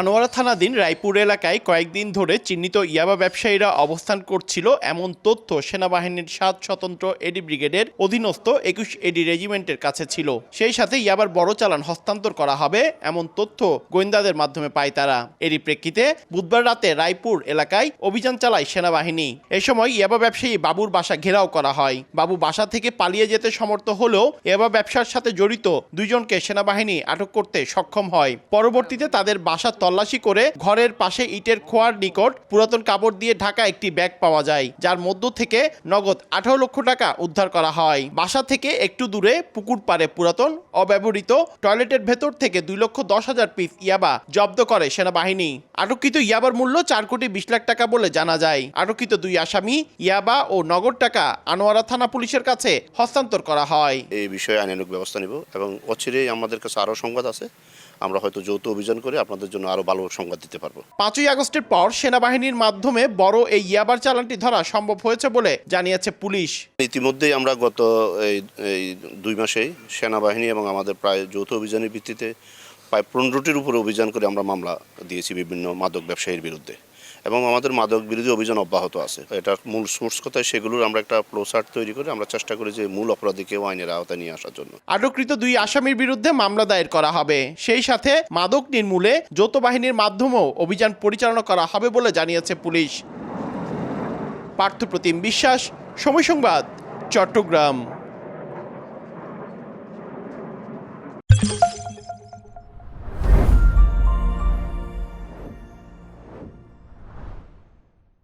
আনোয়ারা থানাধীন রায়পুর এলাকায় কয়েকদিন ধরে চিহ্নিত ইয়াবা ব্যবসায়ীরা অবস্থান করছিল এমন তথ্য সেনাবাহিনীর সাত স্বতন্ত্র এডি ব্রিগেডের অধীনস্থ একুশ এডি রেজিমেন্টের কাছে ছিল। সেই সাথে ইয়াবার বড় চালান হস্তান্তর করা হবে এমন তথ্য গোয়েন্দাদের মাধ্যমে পায় তারা। এরই প্রেক্ষিতে বুধবার রাতে রায়পুর এলাকায় অভিযান চালায় সেনাবাহিনী। এ সময় ইয়াবা ব্যবসায়ী বাবুর বাসা ঘেরাও করা হয়। বাবু বাসা থেকে পালিয়ে যেতে সমর্থ হলেও ইয়াবা ব্যবসার সাথে জড়িত দুইজনকে সেনাবাহিনী আটক করতে সক্ষম হয়। পরবর্তীতে তাদের বাসা তল্লাশি করে ঘরের পাশে ইটের খোয়ার নিকট পুরাতন কাপড় দিয়ে ঢাকা একটি ব্যাগ পাওয়া যায়, যার মধ্য থেকে নগদ আঠারো লক্ষ টাকা উদ্ধার করা হয়। বাসা থেকে একটু দূরে পুকুর পারে পুরাতন, অব্যবহৃত টয়লেটের ভেতর থেকে দুই লক্ষ দশ হাজার পিস ইয়াবা জব্দ করে সেনাবাহিনী। আটককৃত ইয়াবার মূল্য চার কোটি বিশ লাখ টাকা বলে জানা যায়। আটককৃত দুই আসামি ইয়াবা ও নগদ টাকা আনোয়ারা থানা পুলিশের কাছে হস্তান্তর করা হয়। এই বিষয়ে আইনানুগ ব্যবস্থা নিব এবং অচিরেই আমাদের কাছে আরও সংবাদ আছে। আমরা হয়তো যৌথ অভিযান করে আপনাদের জন্য আরও ভালো সংবাদ দিতে পারব। পাঁচই আগস্টের পর সেনাবাহিনীর মাধ্যমে বড় এই ইয়াবার চালানটি ধরা সম্ভব হয়েছে বলে জানিয়েছে পুলিশ। ইতিমধ্যেই আমরা গত এই এই দুই মাসেই সেনাবাহিনী এবং আমাদের প্রায় যৌথ অভিযানের ভিত্তিতে প্রায় পনেরোটির উপরে অভিযান করে আমরা মামলা দিয়েছি বিভিন্ন মাদক ব্যবসায়ীর বিরুদ্ধে। এবং আমাদের মাদক বিরোধী অভিযান অব্যাহত আছে। এটার মূল সোর্স কোথায় সেগুলোর আমরা একটা ফ্লোচার্ট তৈরি করে আমরা চেষ্টা করি যে মূল অপরাধীকেও আইনের আওতায় নিয়ে আসার জন্য। আটককৃত দুই আসামির বিরুদ্ধে মামলা দায়ের করা হবে। সেই সাথে মাদক নির্মূলে যৌথ বাহিনীর মাধ্যমেও অভিযান পরিচালনা করা হবে বলে জানিয়েছে পুলিশ। পার্থপ্রতিম বিশ্বাস, সময় সংবাদ, চট্টগ্রাম।